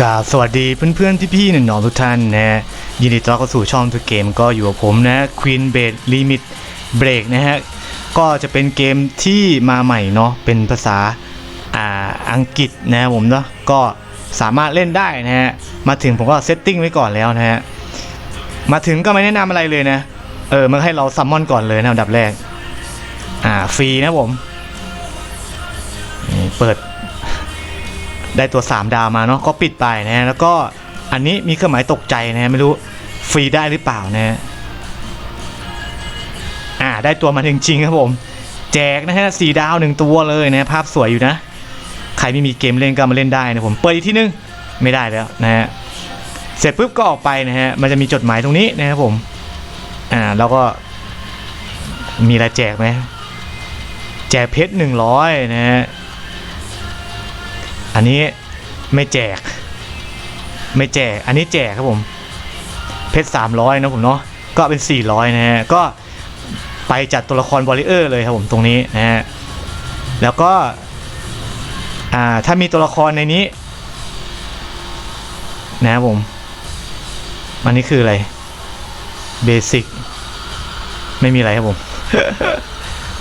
กาสวัสดีเพื่อนๆพี่ๆน้องๆทุกท่านนะฮะยินดีต้อนรับเข้าสู่ช่องทุกเกมก็อยู่กับผมนะ Queen b a d Limit Break นะฮะ ก็จะเป็นเกมที่มาใหม่เนาะเป็นภาษาอ่าอังกฤษนะผมเนาะก็สามารถเล่นได้นะฮะ มาถึงผมก็เซตติ้งไว้ก่อนแล้วนะฮะ มาถึงก็ไม่แนะนำอะไรเลยนะ เออ มันให้เราซัมมอนก่อนเลยนะอันดับแรก อ่าฟรีนะผม เปิด ได้ตัว 3 ดาวมาเนาะก็ปิดไปนะแล้วก็อันนี้มีเครื่องหมายตกใจนะไม่รู้ฟรีได้หรือเปล่านะฮะอ่าได้ตัวมาจริงๆครับผมแจกนะฮะสีดาวหนึ่งตัวเลยนะภาพสวยอยู่นะ ใครไม่มีเกมเล่นก็มาเล่นได้นะผมเปิดอีกที่นึงไม่ได้แล้วนะฮะเสร็จปุ๊บก็ออกไปนะฮะมันจะมีจดหมายตรงนี้นะครับผมอ่าแล้วก็ มีอะไรแจกไหมแจกเพชรหนึ่งร้อยนะฮะ อันนี้ไม่แจก ไม่แจก อันนี้แจกครับผม เพชรสามร้อยนะผมเนาะก็เป็นสี่ร้อยนะฮะก็ไปจัดตัวละครวอลเลเยอร์เลยครับผมตรงนี้นะฮะแล้วก็อ่าถ้ามีตัวละครในนี้ นะครับผม อันนี้คืออะไรเบสิกไม่มีอะไรครับผม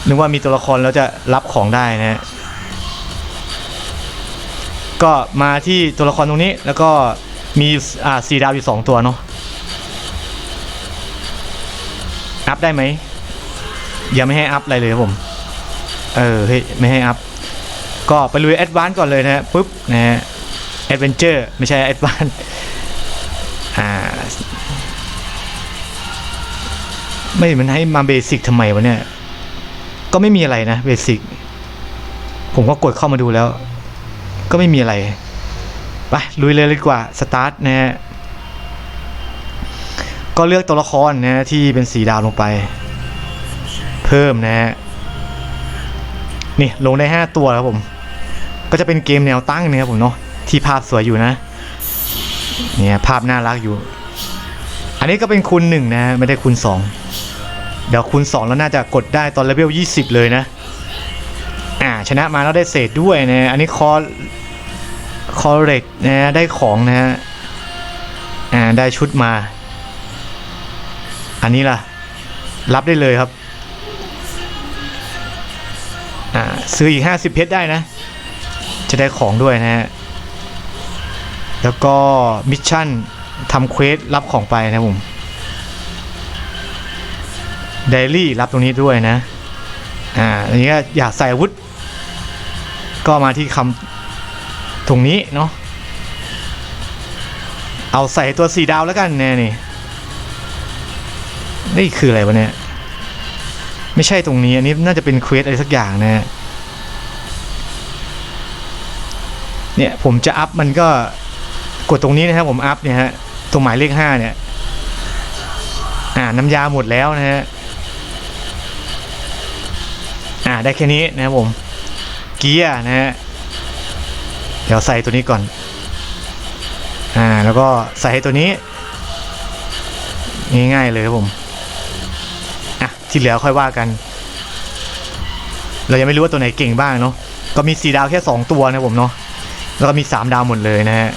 นึกว่ามีตัวละครแล้วจะรับของได้นะฮะ ก็มาที่ตัวละครตรงนี้แล้วก็มีอ่าสีดาวอยู่สองตัวเนาะอัพได้ไหมยังไม่ให้อัพอะไรเลยครับผม เออเฮ้ยไม่ให้อัพก็ไปลุยแอดวานซ์ก่อนเลยนะฮะปุ๊บนะฮะแอดเวนเจอร์ไม่ใช่แอดวานซ์อ่าไม่มันให้มาเบสิกทำไมวะเนี่ย ก็ไม่มีอะไรนะเบสิกผมก็กดเข้ามาดูแล้ว ก็ไม่มีอะไร ไปลุยเลยเลยดีกว่า สตาร์ทนะฮะ ก็เลือกตัวละครนะฮะที่เป็นสีดาวลงไป เพิ่มนะฮะ นี่ลงได้ 5 ตัวครับผม ก็จะเป็นเกมแนวตั้งนะครับผมเนาะ ที่ภาพสวยอยู่นะ เนี่ยภาพน่ารักอยู่ อันนี้ก็เป็นคูณหนึ่งนะไม่ได้คูณสองเดี๋ยวคูณสองแล้วน่าจะกดได้ตอนเลเวล20 เลยนะ ชนะมาแล้วได้เศษด้วยนะอันนี้คอคอเรกนะได้ของนะฮะอ่าได้ชุดมา อันนี้ล่ะ รับได้เลยครับอ่าซื้ออีก 50 เพชรได้นะ จะได้ของด้วยนะฮะแล้วก็มิชชั่นทำเควสรับของไปนะผมเดลี่รับตรงนี้ด้วยนะ อ่า อันนี้ก็อยากใส่อาวุธ ก็มาที่คำตรงนี้เนาะเอาใส่ตัวสีดาวแล้วกันแน่นี่นี่คืออะไรวะเนี่ย ไม่ใช่ตรงนี้อันนี้น่าจะเป็นเควสอะไรสักอย่างนะฮะเนี่ยผมจะอัพมันก็กดตรงนี้นะครับผมอัพเนี่ยฮะตรงหมายเลขห้าเนี่ยอ่าน้ำยาหมดแล้วนะฮะอ่าได้แค่นี้นะครับผม เกียร์นะฮะเดี๋ยวใส่ตัวนี้ก่อนอ่าแล้วก็ใส่ให้ตัวนี้ ง่ายๆเลยครับผมอะที่เหลือค่อยว่ากัน เรายังไม่รู้ว่าตัวไหนเก่งบ้างเนาะก็มีสีดาวแค่2ตัวนะผมเนาะแล้วก็มี3ดาวหมดเลยนะฮะ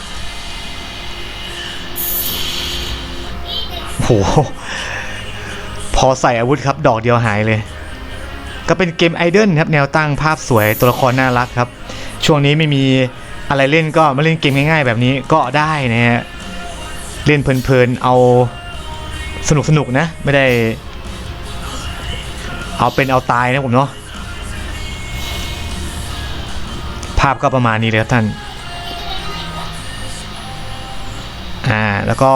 โหพอใส่อาวุธครับ ดอกเดียวหายเลย ก็เป็นเกมไอดอลครับแนวตั้งภาพสวยตัวละครน่ารักครับ ช่วงนี้ไม่มีอะไรเล่นก็มาเล่นเกมง่ายๆ แบบนี้ก็ได้นะฮะเล่นเพลินๆเอาสนุกๆน,นะ ไม่ได้ เอาเป็นเอาตายนะผมเนาะภาพก็ประมาณนี้เลยครับท่านอ่าแล้วก็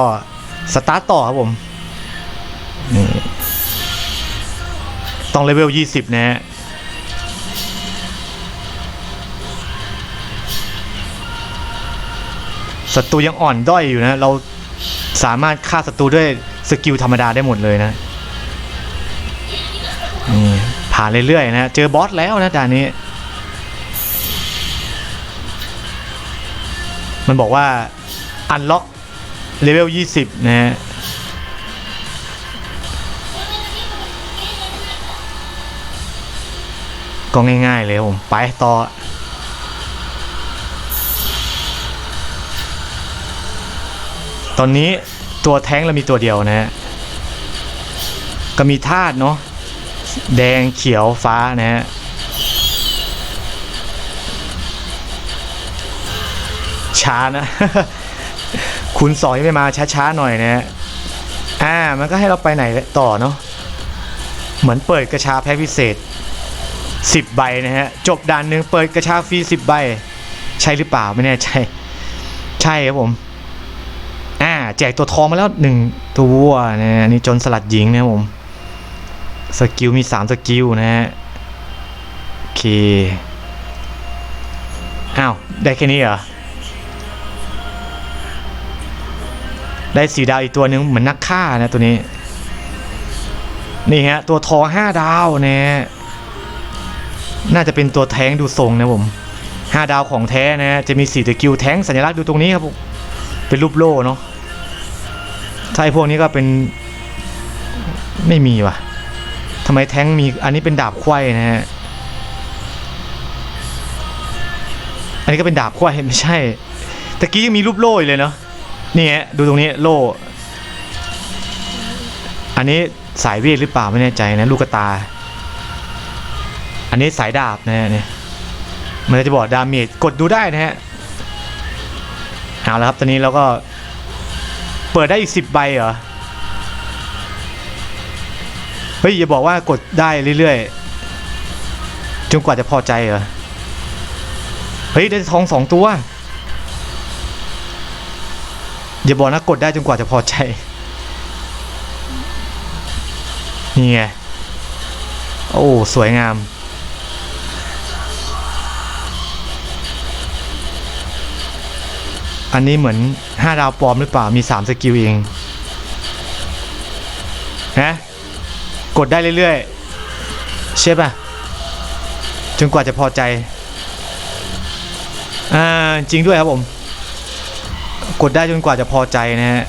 สตาร์ทต่อครับผม ต้องเลเวล 20 นะฮะศัตรูยังอ่อนด้อยอยู่นะ เราสามารถฆ่าศัตรูด้วยสกิลธรรมดาได้หมดเลยนะนี่ผ่านเรื่อยๆนะ เจอบอสแล้วนะด่านนี้ มันบอกว่าอันล็อกเลเวล 20 นะฮะ ก็ง่ายๆเลยครับผมไปต่อตอนนี้ตัวแท้งเรามีตัวเดียวนะฮะก็มีธาตุเนาะแดงเขียวฟ้านะฮะช้านะคุณสอยไม่มาช้าๆหน่อยนะฮะอ่ามันก็ให้เราไปไหนต่อเนาะเหมือนเปิดกระชาแพ็คพิเศษ 10 ใบนะฮะ จบด่านหนึ่งเปิดกระชาฟรี 10 ใบ ใช่หรือเปล่าไม่แน่ใจ ใช่ครับผม อ่า แจกตัวทองมาแล้วหนึ่งตัวนะฮะนี่จนสลัดหญิงนะผม สกิลมี 3 สกิลนะฮะ โอเค อ้าว ได้แค่นี้เหรอ ได้สีดาวอีกตัวหนึ่งเหมือนนักฆ่านะตัวนี้ นี่ฮะ ตัวทองห้าดาวนะฮะ น่าจะเป็นตัวแท้งดูทรงนะผมห้าดาวของแท้นะจะมีสีตะกิวแท้งสัญลักษณ์ดูตรงนี้ครับผมเป็นรูปโล่เนาะถ้าไอพวกนี้ก็เป็นไม่มีว่ะทำไมแท้งมีอันนี้เป็นดาบไขว้นะฮะอันนี้ก็เป็นดาบไขว้ไม่ใช่ตะกี้ยังมีรูปโล่เลยเนาะนี่ฮะดูตรงนี้โล่อันนี้สายเวทหรือเปล่าไม่แน่ใจนะลูกตา อันนี้สายดาบนะฮะเนี่ยมันจะบอกดาเมจกดดูได้นะฮะเอาละครับตอนนี้เราก็เปิดได้อีกสิบใบเหรอเฮ้ยอย่าบอกว่ากดได้เรื่อยๆจนกว่าจะพอใจเหรอเฮ้ยได้ทองสองตัวอย่าบอกนะกดได้จนกว่าจะพอใจนี่ไงโอ้สวยงาม อันนี้เหมือน 5 ดาวปลอมหรือเปล่า มี 3 สกิลเองฮะกดได้เรื่อยๆใช่ป่ะ จนกว่าจะพอใจ อ่า จริงด้วยครับผม กดได้จนกว่าจะพอใจนะฮะ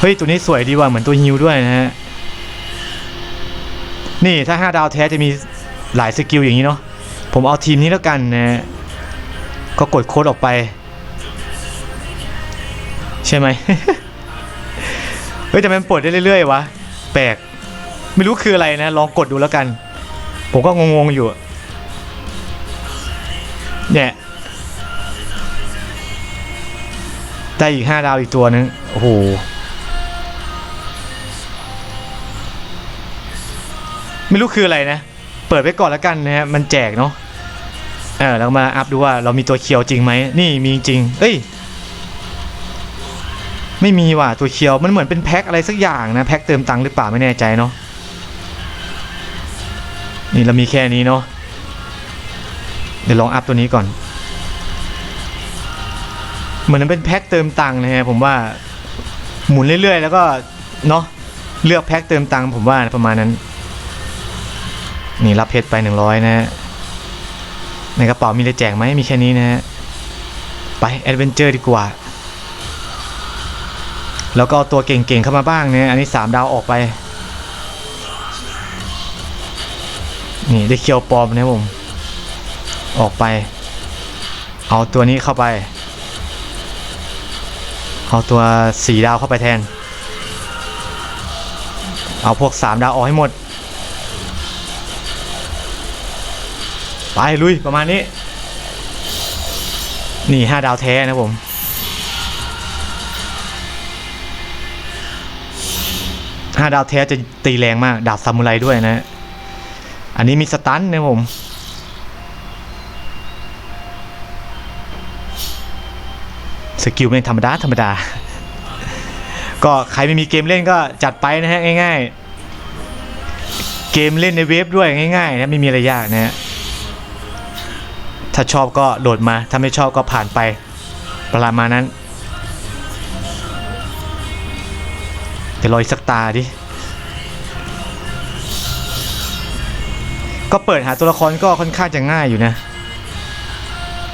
เฮ้ย ตัวนี้สวยดีว่ะเหมือนตัวฮิวด้วยนะฮะ นี่ถ้า 5 ดาวแท้จะมีหลายสกิลอย่างนี้เนาะ ผมเอาทีมนี้แล้วกันนะฮะ ก็กดโค้ดออกไป ใช่ไหม เฮ้ยแต่มันปลดได้เรื่อยๆวะ แปลก ไม่รู้คืออะไรนะ ลองกดดูแล้วกัน ผมก็งงๆอยู่ เนี่ย ได้อีก5ดาวอีกตัวนึง โอ้โหไม่รู้คืออะไรนะ เปิดไว้ก่อนแล้วกันนะฮะ มันแจกเนาะ เออแล้วมาอัพดูว่าเรามีตัวเคียวจริงไหมนี่มีจริง เอ้ย ไม่มีว่ะตัวเคียวมันเหมือนเป็นแพ็คอะไรสักอย่างนะแพ็คเติมตังค์หรือเปล่าไม่แน่ใจเนาะนี่เรามีแค่นี้เนาะเดี๋ยวลองอัพตัวนี้ก่อน เหมือนเป็นแพ็คเติมตังค์นะฮะผมว่าหมุนเรื่อยๆ แล้วก็เนาะเลือกแพ็คเติมตังค์ผมว่าประมาณนั้น นี่รับเพชรไปหนึ่งร้อยนะฮะ ในกระเป๋ามีอะไรแจกไหมมีแค่นี้นะฮะ ไปแอดเวนเจอร์ดีกว่า แล้วก็เอาตัวเก่งๆเข้ามาบ้างเนี่ยอันนี้ 3 ดาวออกไป นี่ได้เคียวปอมนะผม ออกไป เอาตัวนี้เข้าไป เอาตัว 4 ดาวเข้าไปแทน เอาพวก 3 ดาวออกให้หมด ไปลุยประมาณนี้ นี่ห้าดาวแท้นะผมห้าดาวแท้จะตีแรงมาก ดาบซามูไรด้วยนะ อันนี้มีสตันนะผมสกิลไม่ธรรมดา ธรรมดา ก็ใครไม่มีเกมเล่นก็จัดไปนะฮะ ง่ายๆ เกมเล่นในเว็บด้วยง่ายๆนะไม่มีอะไรยากนะฮะ ถ้าชอบก็โหลดมา ถ้าไม่ชอบก็ผ่านไป ประมาณนั้น เดี๋ยวรออีกสักตาดิ ก็เปิดหาตัวละครก็ค่อนข้างจะง่ายอยู่นะ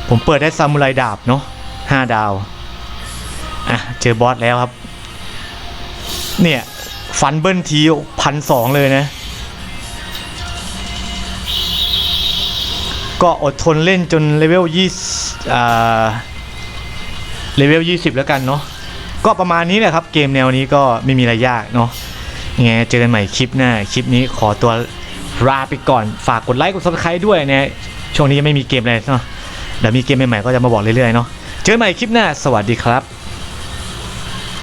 ผมเปิดได้ซามูไรดาบเนาะห้าดาว อะ เจอบอสแล้วครับ เนี่ย ฟันเบิ้ลทีพันสองเลยนะ ก็อดทนเล่นจนเลเวลยี่อ่าเลเวล20 แล้วกันเนาะก็ประมาณนี้แหละครับ เกมแนวนี้ก็ไม่มีอะไรยากเนาะยังไงเจอกันใหม่คลิปหน้า คลิปนี้ขอตัวลาไปก่อนฝากกดไลค์กด subscribe ด้วยเนะช่วงนี้ยังไม่มีเกมเลยเนาะเดี๋ยวมีเกมใหม่ๆก็จะมาบอกเรื่อยๆเนาะเจอกันใหม่คลิปหน้า สวัสดีครับ